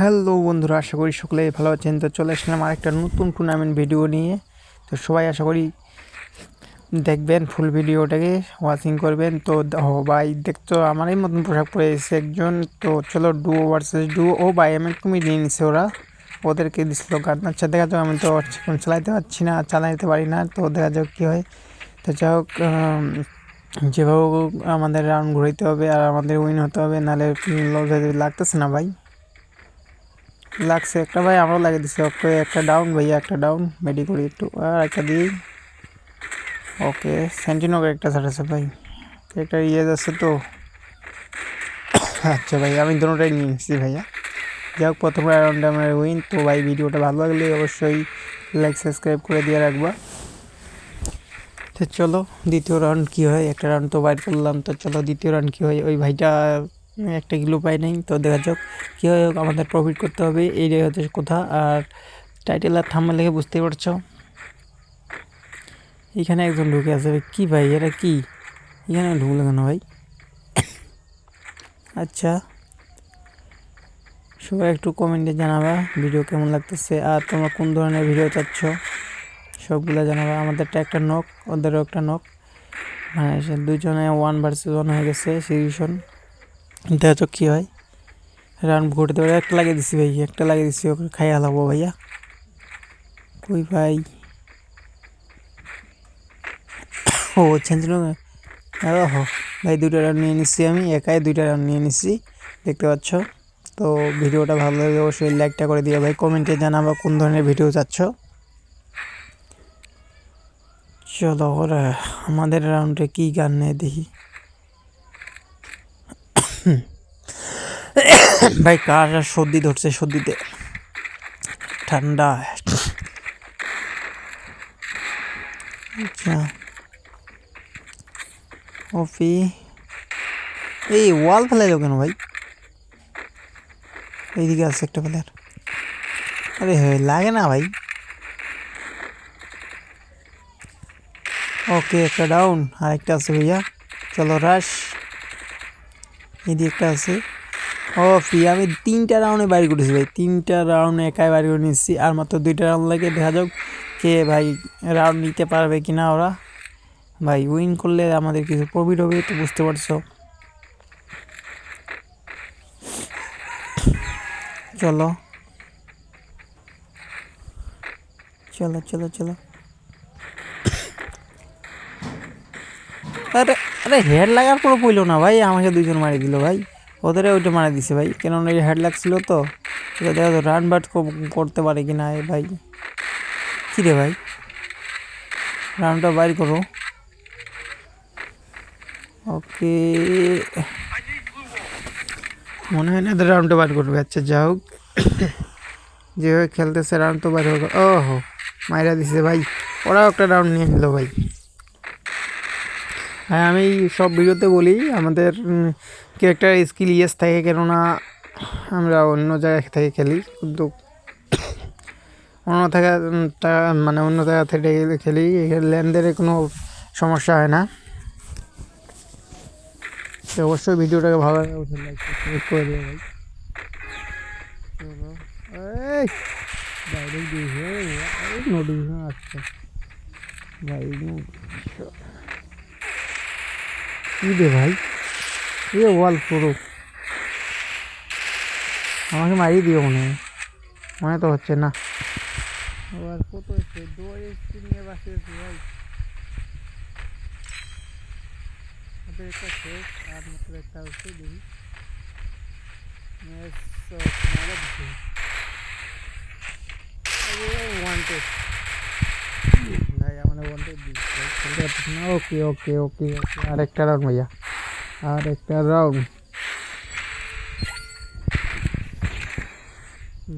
Hello বন্ধুরা, আশা করি সকলেই ভালো আছেন। তো চলে আসলাম আরেকটা নতুন টুর্নামেন্ট ভিডিও নিয়ে। তো সবাই আশা করি দেখবেন ফুল ভিডিওটাকে ওয়াচিং করবেন। তো ভাই দেখতো আমারই মতন পোশাক পরে এসেছে একজন। তো চলো ডুও ভার্সেস ডুও ও ভাই এম তুমি নিয়ে নিছে ওরা। ওদেরকে দিছিল গান আচ্ছা দেখা যাক, আমি তো চালাইতে পারছি না, চালাইতে পারি না। তো দেখা যাক কী হয়। তো যাই হোক যেভাবে আমাদের রাউন্ড ঘুরাইতে হবে আর আমাদের উইন হতে হবে, নাহলে লস লাগতেছে না ভাই? লাগছে একটা ভাই, আমরাও লাগিয়ে দিচ্ছি ওকে একটা ডাউন ভাইয়া একটা ডাউন মেডি করি একটু। আর একটা দিই। ওকে সেন্টিনোকে একটা ছাড়াছে ভাই। একটা ইয়ে যাচ্ছে তো। আচ্ছা ভাই, আমি দুটোটাই নিয়ে নিচ্ছি ভাইয়া। যাই হোক প্রথম রাউন্ডে আমার উইন তো ভাই, ভিডিওটা ভালো লাগলে অবশ্যই লাইক সাবস্ক্রাইব করে দিয়ে রাখবা। তো চলো, দ্বিতীয় রাউন্ড কী হয়? একটা রাউন্ড তো বাইর করলাম, তো চলো, দ্বিতীয় রাউন্ড কী হয়? ওই ভাইটা একটা কিলো পাই নাই। তো দেখা যাক কী হয় হোক আমাদের প্রফিট করতে হবে, এইটাই হচ্ছে কথা। আর টাইটেল আর থাম্বা লেগে বুঝতেই পারছ। এখানে একজন ঢুকে আছে কি ভাই? এটা কি? এখানে ঢুকলো কেন ভাই? আচ্ছা। সবাই একটু কমেন্টে জানাবা ভিডিও কেমন লাগতেছে, আর তোমরা কোন ধরনের ভিডিও চাচ্ছ? সবগুলো জানাবা। আমাদেরটা একটা নখ ওদেরও একটা নখ মানে দুজনে ওয়ান ভার্সেস ওয়ান হয়ে গেছে সিরিশন দেখা যাক কী হয়। রান ঘুরতে পারে একটা লাগিয়ে দিছি ভাই, একটা লাগিয়ে দিছি, ওকে খাই হালাবো ভাইয়া। কই ভাই? ও চেঞ্জ ও ভাই দুটো রান নিয়ে নিচ্ছি আমি, একাই দুইটা রান নিয়ে নিচ্ছি দেখতে পাচ্ছ। তো ভিডিওটা ভালো লাগে অবশ্যই লাইকটা করে দিও ভাই কমেন্টে জানাবা কোন ধরনের ভিডিও চাচ্ছ। চলো ওরা, আমাদের রাউন্ডে কি গান নেই দেখি। ভাই, কার সর্দি ধরছে সর্দিতে? ঠান্ডা। আচ্ছা। কফি। এই ওয়াল ফেলাইলো কেন ভাই? এইদিকে আছে একটা প্লেয়ার আরে হে, লাগে না ভাই। ওকে, একটা ডাউন। আরেকটা আছে ভাইয়া। চলো, রাশ। এদিকে একটা আছে। ও ফি আমি তিনটা রাউন্ডে বাইর করেছি ভাই। তিনটা রাউন্ড একাই বাইর করে নিচ্ছি। আর মাত্র দুইটা রাউন্ড লাগে, দেখা যাক কে ভাই রাউন্ড নিতে পারবে কি না ওরা। ভাই উইন করলে আমাদের কিছু প্রফিট হবে তো বুঝতে পারছ? চলো। চলো চলো চলো। আরে! আরে হেড লাগার পর পইলো না ভাই, আমাকে দুজন মারি দিল ভাই। ওদের ওইটা মারা দিছে ভাই, কেননা এই হেড লাগছিল তো। দেখা তো রান বাট করতে পারে কি না ভাই। কী রে ভাই? রানটা বাইর করো। ওকে মনে হয় না এদের রাউন্ডটা বার করবে। আচ্ছা যা হোক। যেভাবে খেলতেছে রাউন্ড তো হবে। ও হো মাইরা দিছে ভাই। ওরাও একটা রাউন্ড নিয়ে নিল ভাই। হ্যাঁ আমি সব ভিডিওতে বলি, আমাদের ক্যারেক্টার স্কিল ইয়েস থাকে, কেননা আমরা অন্য জায়গা থেকে খেলি, কিন্তু অন্য থেকে মানে অন্য জায়গা থেকে খেলি ল্যান্ডের কোনো সমস্যা হয় না। অবশ্যই ভিডিওটাকে ভালো লাগে করে আসছে। কী রে ভাই? এ ওয়াল পুরো। আমাকে মারিয়ে দিও মনে হয়। মনে তো হচ্ছে না। আবার কত এসছে দুয়ার স্ক্রিন নিয়ে বাসে এসছে ভাই। হাতে একটা শেষ, আর মাত্র একটা হচ্ছে দেখি ম্যাচ মারা দিচ্ছে ওয়ান্টেড ভাই আমাদের ওয়ান্টেড দিচ্ছে খেলতে পারতেছি না, ওকে ওকে ওকে আর একটা রাউন্ড ভাইয়া, আর একটা রাউন্ড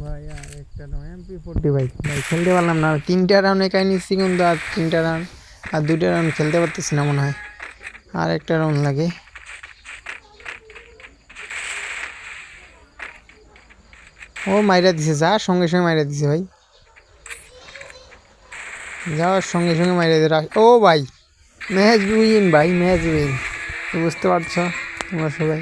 ভাই আর একটা নয় এমপি ফোরটি ভাই ভাই খেলতে পারলাম না, তিনটা রাউন্ড একাই নিচ্ছি কিন্তু, আর তিনটা রাউন্ড আর দুইটা রাউন্ড খেলতে পারতেছি না মনে হয়, আর একটা রাউন্ড লাগে। ও মাইরা দিছে যা সঙ্গে সঙ্গে মাইরা দিছে ভাই। যাওয়ার সঙ্গে সঙ্গে মাইরে ও ভাই ম্যাচ উইন ভাই ম্যাচ উইন। বুঝতে পারছ তোমরা সবাই।